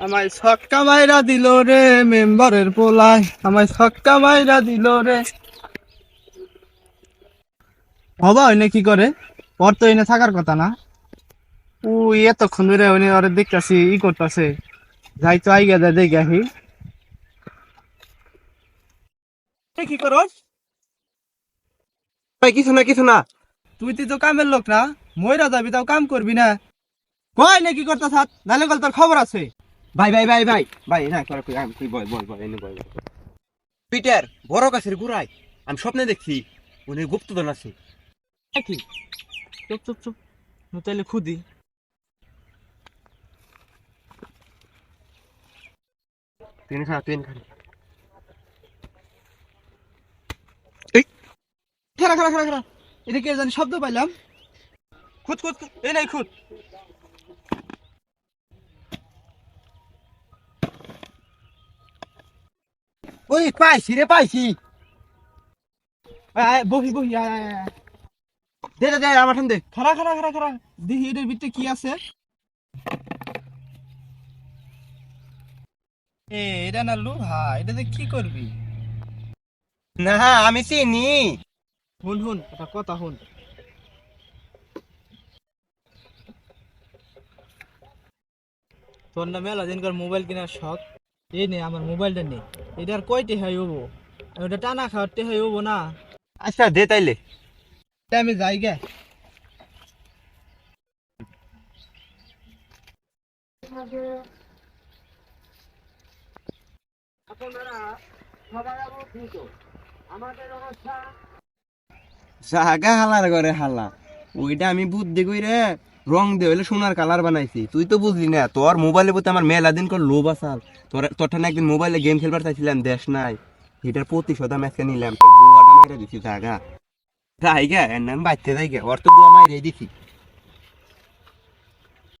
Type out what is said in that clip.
আমায় ছক্কা মাইরা দিল রে মেম্বারের পোলায়। আমায় ছক্কা মাইরা দিল রে। হবা ওইনে কি করে? ওর তো এনে থাকার কথা না। উই, এতক্ষণ ধরে উনি ওরে দেখতাছি, ই করতেছে। যাই তো আই গেছে দেখে আহি। কি করস কিছু না কিছু না। তুই তুই তো কামের লোক না। ময়রা যাবি তাও কাম করবি না। কয় না কি করতে থাক নালে তোর খবর আছে। ভাই ভাই ভাই ভাই ভাই, না কই, আমি, তুই বল বল বল, এনে বল। পিটার, বড় গাছের আমি স্বপ্নে দেখছি উনি গুপ্তধন আছে। কি? চুপ চুপ চুপ, নু তাইলে খুদি। তুই খা তুই খা খারা খারা খারা এটা কে জানি শব্দ পাইলাম? খুদ খুদ। এই নাই, খুদ। ওই পাইছি রে পাইছি। বহি বহি। দে দে দে আমার ঠান দে। খারা খারা খারা খারা দেখি এটার ভিতরে কি আছে। এ এটা না লোহা এটাতে কি করবি? না আমি চিনি। হুন হুন একটা কথা হুন তোর না মেলা দিনকার মোবাইল কেনার শখ? এই নে আমার মোবাইলটা নে। এটার কয়টি হয় হব ওটা টানা খাওয়াতে হয় হব না? আচ্ছা দে তাইলে। আমি যাই গে। জাগা হালার করে হালা। ওইটা আমি বুদ্ধি কইরে রং দে, হইলে সোনার কালার বানাইছি। তুই তো বুঝলি না, তোর মোবাইলের প্রতি আমার মেলা দিন কর লোভ আসাল। তোর তোর ঠানে একদিন মোবাইলে গেম খেলবার চাইছিলাম, দেশ নাই। এটার প্রতিশোধা আজকে নিলাম। দিছি, জাগা। তাই গা এর নাম বাইতে যাই গে ওর তো গোয়া মাইরে দিছি।